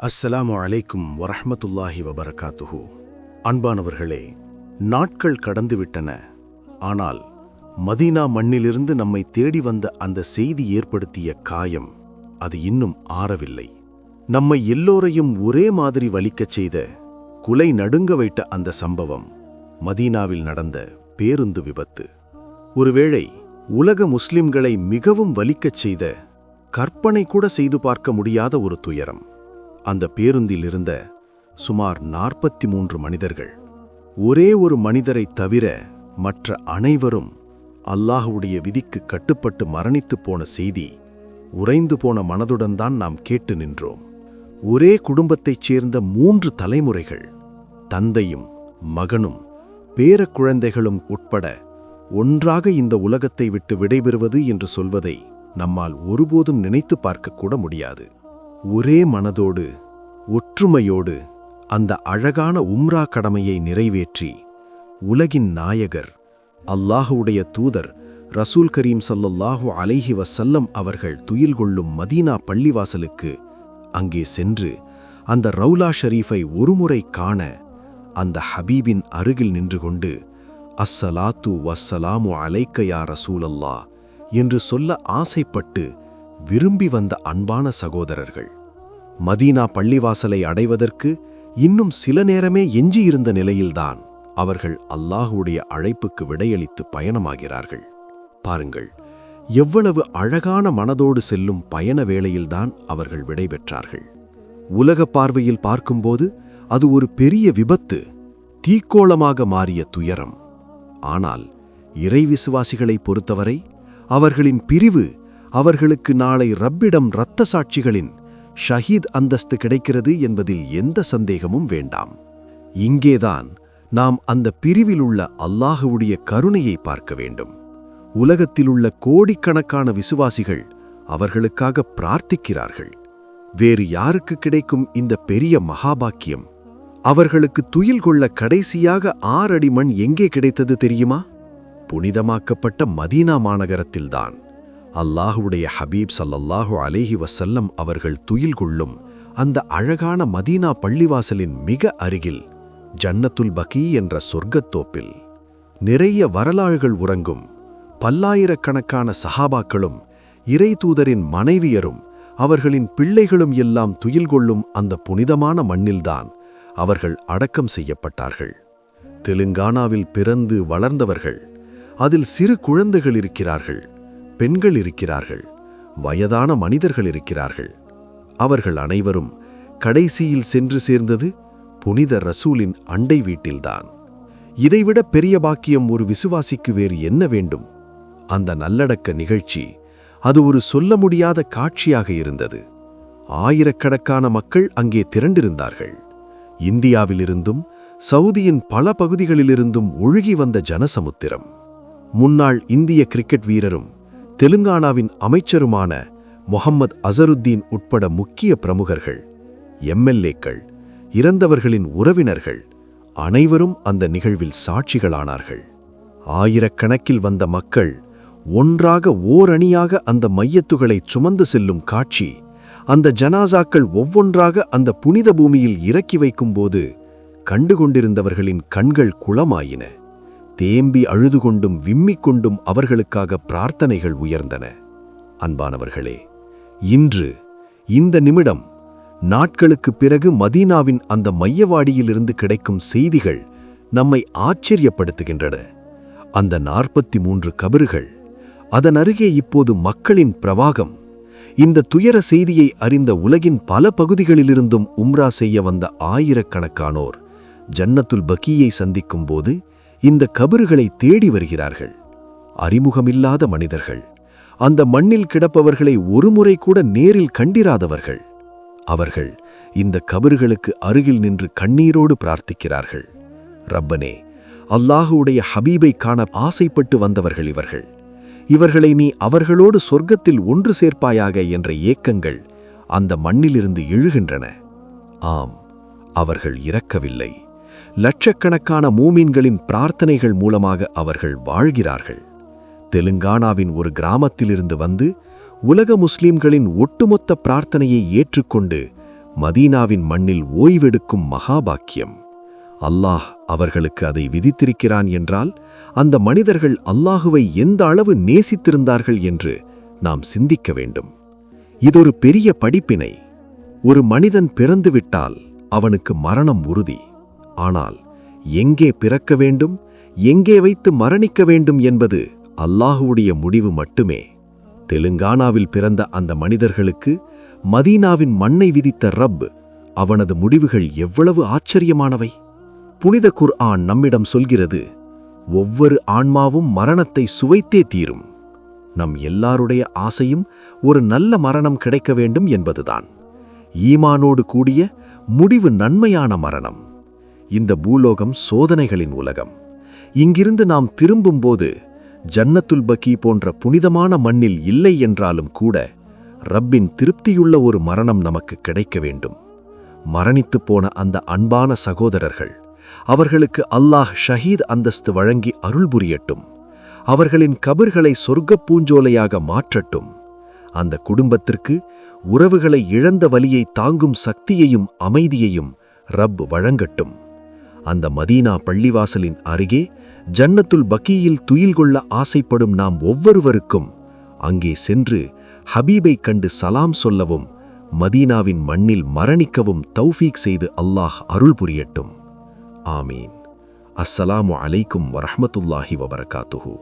அஸ்ஸலாமு அலைக்கும் வரஹமத்துல்லாஹி வபரகாத்துஹு. அன்பானவர்களே நாட்கள் கடந்துவிட்டன. ஆனால் மதீனா மண்ணிலிருந்து நம்மை தேடி வந்த அந்த செய்தி ஏற்படுத்திய காயம் அது இன்னும் ஆறவில்லை. நம்மை எல்லோரையும் ஒரே மாதிரி வலிக்கச் செய்த குலை நடுங்க வைத்த அந்த சம்பவம் மதீனாவில் நடந்த பேருந்து விபத்து. ஒருவேளை உலக முஸ்லிம்களை மிகவும் வலிக்கச் செய்த கற்பனை கூட செய்து பார்க்க முடியாத ஒரு துயரம். அந்த பேருந்தில் இருந்த சுமார் நாற்பத்தி மூன்று மனிதர்கள். ஒரே ஒரு மனிதரைத் தவிர மற்ற அனைவரும் அல்லாஹுடைய விதிக்கு கட்டுப்பட்டு மரணித்துப் போன செய்தி உறைந்து போன மனதுடன் தான் நாம் கேட்டு நின்றோம். ஒரே குடும்பத்தைச் சேர்ந்த மூன்று தலைமுறைகள் தந்தையும் மகனும் பேர குழந்தைகளும் உட்பட ஒன்றாக இந்த உலகத்தை விட்டு விடைபெறுவது என்று சொல்வதை நம்மால் ஒருபோதும் நினைத்து பார்க்கக்கூட முடியாது. ஒரே மனதோடு ஒற்றுமையோடு அந்த அழகான உம்ரா கடமையை நிறைவேற்றி உலகின் நாயகர் அல்லாஹுடைய தூதர் ரசூல் கரீம் சல்லல்லாஹு அலைஹி வசல்லம் அவர்கள் துயில் கொள்ளும் மதீனா பள்ளிவாசலுக்கு அங்கே சென்று அந்த ரவுலா ஷரீஃபை ஒருமுறை காண அந்த ஹபீபின் அருகில் நின்று கொண்டு அஸ்ஸலாத்து வஸ்ஸலாமு அலைக்கயா ரசூலல்லா என்று சொல்ல ஆசைப்பட்டு விரும்பி வந்த அன்பான சகோதரர்கள். மதீனா பள்ளிவாசலை அடைவதற்கு இன்னும் சில நேரமே எஞ்சியிருந்த நிலையில்தான் அவர்கள் அல்லாஹுடைய அழைப்புக்கு விடையளித்து பயணமாகிறார்கள். பாருங்கள் எவ்வளவு அழகான மனதோடு செல்லும் பயண வேளையில்தான் அவர்கள் விடைபெற்றார்கள். உலக பார்வையில் பார்க்கும்போது அது ஒரு பெரிய விபத்து தீக்கோளமாக மாறிய துயரம். ஆனால் இறை விசுவாசிகளைப் பொறுத்தவரை அவர்களின் பிரிவு அவர்களுக்கு நாளை ரப்பிடம் இரத்த சாட்சிகளின் ஷஹீத் அந்தஸ்து கிடைக்கிறது என்பதில் எந்த சந்தேகமும் வேண்டாம். இங்கேதான் நாம் அந்த பிரிவிலுள்ள அல்லாஹுவுடைய கருணையை பார்க்க வேண்டும். உலகத்திலுள்ள கோடிக்கணக்கான விசுவாசிகள் அவர்களுக்காக பிரார்த்திக்கிறார்கள். வேறு யாருக்கு கிடைக்கும் இந்த பெரிய மகாபாக்கியம்? அவர்களுக்கு துயில் கொள்ள கடைசியாக ஆறடி மண் எங்கே கிடைத்தது தெரியுமா? புனிதமாக்கப்பட்ட மதீனா மாநகரத்தில்தான். அல்லாஹுடைய ஹபீப் சல்லல்லாஹு அலேஹி வசல்லம் அவர்கள் துயில் கொள்ளும் அந்த அழகான மதீனா பள்ளிவாசலின் மிக அருகில் ஜன்னத்துல் பகீ என்ற சொர்க்கத்தோப்பில் நிறைய வரலாறுகள் உறங்கும். பல்லாயிரக்கணக்கான சஹாபாக்களும் இறை தூதரின் மனைவியரும் அவர்களின் பிள்ளைகளும் எல்லாம் துயில் கொள்ளும் அந்த புனிதமான மண்ணில்தான் அவர்கள் அடக்கம் செய்யப்பட்டார்கள். தெலுங்கானாவில் பிறந்து வளர்ந்தவர்கள் அதில் சிறு குழந்தைகள் இருக்கிறார்கள். பெண்கள் இருக்கிறார்கள் வயதான மனிதர்கள் இருக்கிறார்கள். அவர்கள் அனைவரும் கடைசியில் சென்று சேர்ந்தது புனித ரசூலின் அண்டை வீட்டில்தான். இதைவிட பெரிய பாக்கியம் ஒரு விசுவாசிக்கு வேறு என்ன வேண்டும்? அந்த நல்லடக்க நிகழ்ச்சி அது ஒரு சொல்ல முடியாத காட்சியாக இருந்தது. ஆயிரக்கணக்கான மக்கள் அங்கே திரண்டிருந்தார்கள். இந்தியாவிலிருந்தும் சவுதியின் பல பகுதிகளிலிருந்தும் ஒழுகி வந்த ஜனசமுத்திரம். முன்னாள் இந்திய கிரிக்கெட் வீரரும் தெலுங்கானாவின் அமைச்சருமான முகம்மது அசருத்தீன் உட்பட முக்கிய பிரமுகர்கள் எம்எல்ஏக்கள் இறந்தவர்களின் உறவினர்கள் அனைவரும் அந்த நிகழ்வில் சாட்சிகளானார்கள். ஆயிரக்கணக்கில் வந்த மக்கள் ஒன்றாக ஓரணியாக அந்த மையத்துகளை சுமந்து செல்லும் காட்சி அந்த ஜனாசாக்கள் ஒவ்வொன்றாக அந்த புனித பூமியில் இறக்கி வைக்கும்போது கண்டுகொண்டிருந்தவர்களின் கண்கள் குளமாயின. தேம்பி அழுது கொண்டும் விம்மிக் கொண்டும் அவர்களுக்காக பிரார்த்தனைகள் உயர்ந்தன. அன்பானவர்களே இன்று இந்த நிமிடம் நாட்களுக்குப் பிறகு மதீனாவின் அந்த மையவாடியிலிருந்து கிடைக்கும் செய்திகள் நம்மை ஆச்சரியப்படுத்துகின்றன. அந்த நாற்பத்தி மூன்று கபறுகள் அதன் அருகே இப்போது மக்களின் பிரவாகம் இந்த துயர செய்தியை அறிந்த உலகின் பல பகுதிகளிலிருந்தும் உம்ரா செய்ய வந்த ஆயிரக்கணக்கானோர் ஜன்னத்துல் பக்கியை சந்திக்கும் போது இந்த கபறுகளை தேடி வருகிறார்கள். அறிமுகமில்லாத மனிதர்கள். அந்த மண்ணில் கிடப்பவர்களை ஒருமுறை கூட நேரில் கண்டிராதவர்கள். அவர்கள் இந்த கபறுகளுக்கு அருகில் நின்று கண்ணீரோடு பிரார்த்திக்கிறார்கள். ரப்பனே அல்லாஹுடைய ஹபீபை காண ஆசைப்பட்டு வந்தவர்கள் இவர்கள். இவர்களை நீ அவர்களோடு சொர்க்கத்தில் ஒன்று சேர்ப்பாயாக என்ற ஏக்கங்கள் அந்த மண்ணிலிருந்து எழுகின்றன. ஆம் அவர்கள் இறக்கவில்லை. லட்சக்கணக்கான மூமீன்களின் பிரார்த்தனைகள் மூலமாக அவர்கள் வாழ்கிறார்கள். தெலுங்கானாவின் ஒரு கிராமத்திலிருந்து வந்து உலக முஸ்லிம்களின் ஒட்டுமொத்த பிரார்த்தனையை ஏற்றுக்கொண்டு மதீனாவின் மண்ணில் ஓய்வெடுக்கும் மகாபாக்கியம். அல்லாஹ் அவர்களுக்கு அதை விதித்திருக்கிறான் என்றால் அந்த மனிதர்கள் அல்லாஹுவை எந்த அளவு நேசித்திருந்தார்கள் என்று நாம் சிந்திக்க வேண்டும். இதொரு பெரிய படிப்பினை. ஒரு மனிதன் பிறந்துவிட்டால் அவனுக்கு மரணம் உறுதி. ஆனால் எங்கே பிறக்க வேண்டும் எங்கே வைத்து மரணிக்க வேண்டும் என்பது அல்லாஹுவுடைய முடிவு மட்டுமே. தெலுங்கானாவில் பிறந்த அந்த மனிதர்களுக்கு மதீனாவின் மண்ணை விதித்த ரப் அவனது முடிவுகள் எவ்வளவு ஆச்சரியமானவை. புனித குர் ஆன் நம்மிடம் சொல்கிறது ஒவ்வொரு ஆன்மாவும் மரணத்தை சுவைத்தே தீரும். நம் எல்லாருடைய ஆசையும் ஒரு நல்ல மரணம் கிடைக்க வேண்டும் என்பதுதான். ஈமானோடு கூடிய முடிவு நன்மையான மரணம். இந்த பூலோகம் சோதனைகளின் உலகம். இங்கிருந்து நாம் திரும்பும்போது ஜன்னத்துல் பக்கி போன்ற புனிதமான மண்ணில் இல்லை என்றாலும் கூட ரப்பின் திருப்தியுள்ள ஒரு மரணம் நமக்கு கிடைக்க வேண்டும். மரணித்துப் போன அந்த அன்பான சகோதரர்கள் அவர்களுக்கு அல்லாஹ் ஷஹீத் அந்தஸ்து வழங்கி அருள் புரியட்டும். அவர்களின் கபர்களை சொர்க்கப் பூஞ்சோலையாக மாற்றட்டும். அந்த குடும்பத்திற்கு உறவுகளை இழந்த வலியை தாங்கும் சக்தியையும் அமைதியையும் ரப் வழங்கட்டும். அந்த மதீனா பள்ளிவாசலின் அருகே ஜன்னத்துல் பக்கியில் துயில் கொள்ள ஆசைப்படும் நாம் ஒவ்வொருவருக்கும் அங்கே சென்று ஹபீபை கண்டு சலாம் சொல்லவும் மதீனாவின் மண்ணில் மரணிக்கவும் தௌஃபீக் செய்து அல்லாஹ் அருள் புரியட்டும். ஆமீன். அஸ்ஸலாமு அலைக்கும் வரஹ்மத்துல்லாஹி வபரகாத்துஹூ.